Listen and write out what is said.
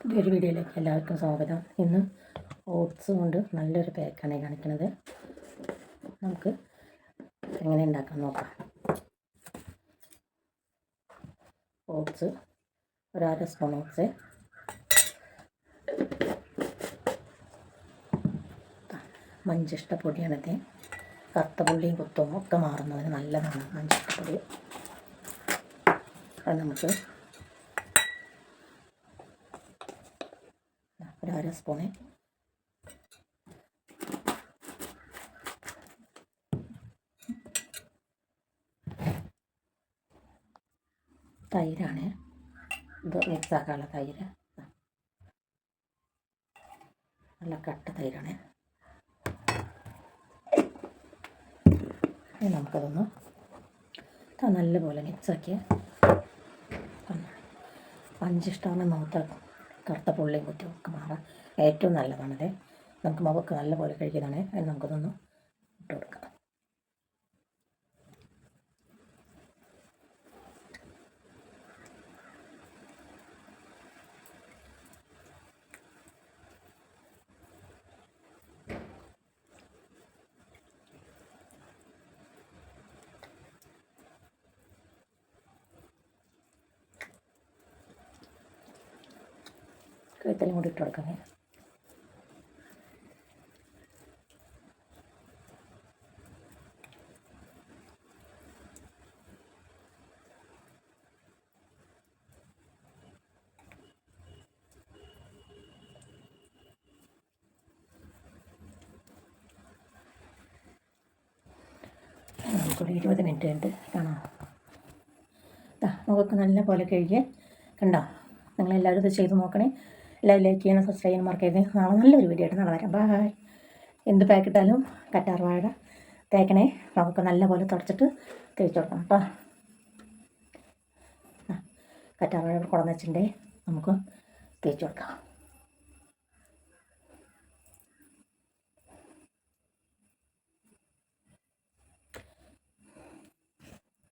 പുതിയൊരു വീഡിയോയിലേക്ക് എല്ലാവർക്കും സ്വാഗതം. ഇന്ന് ഓട്സ് കൊണ്ട് നല്ലൊരു പേക്കാണ് കാണിക്കുന്നത് നമുക്ക് എങ്ങനെ ഉണ്ടാക്കാൻ നോക്കാം. ഓട്സ് ഒരു അര സ്പൂൺ ഓട്സ്. മഞ്ചിഷ്ടപ്പൊടിയാണിത്. കറുത്ത പുള്ളിയും കുത്തും ഒക്കെ മാറുന്നതിന് നല്ലതാണ് മഞ്ചിഷ്ടപ്പൊടി. അത് നമുക്ക് ഒരു അര സ്പൂണ് തൈരാണ് ഇത് മിക്സ് ആക്കാനുള്ള തൈര് നല്ല കട്ട തൈരാണ് നമുക്കതൊന്ന് നല്ലപോലെ മിക്സാക്കി പഞ്ചിഷ്ടമാണ് മുഖത്ത് കറുത്ത പുള്ളിയും കുറ്റും ഒക്കെ മാറാൻ ഏറ്റവും നല്ലതാണത്. നമുക്ക് മുഖക്ക് നല്ലപോലെ കഴിക്കുന്നതാണ് അതിന് നമുക്കതൊന്ന് ഇട്ട് കൊടുക്കാം. കഴുത്തലും കൂടി ഇട്ട് കൊടുക്കാം. ഇരുപത് മിനിറ്റ് കഴിഞ്ഞിട്ട് കാണാം. ദാ മുഖക്ക് നല്ല പോലെ കഴുകിയ. കണ്ടോ? നിങ്ങളെല്ലാവരും ഇത് ചെയ്ത് നോക്കണേ. എല്ലാവരും ലൈക്ക് ചെയ്യണം സബ്സ്ക്രൈബ് ചെയ്യണം മറക്കരുത് നാളെ നല്ലൊരു വീഡിയോ ആയിട്ട് നാളെ വരാം. ബായ് എന്ത് പാക്കിട്ടാലും കറ്റാർവാഴ തേക്കണേ. നമുക്ക് നല്ല പോലെ തുടച്ചിട്ട് തേച്ച് കൊടുക്കണം കേട്ടോ കറ്റാർവാഴ വെച്ചിട്ടുണ്ടെങ്കിൽ നമുക്ക് തേച്ച് കൊടുക്കാം.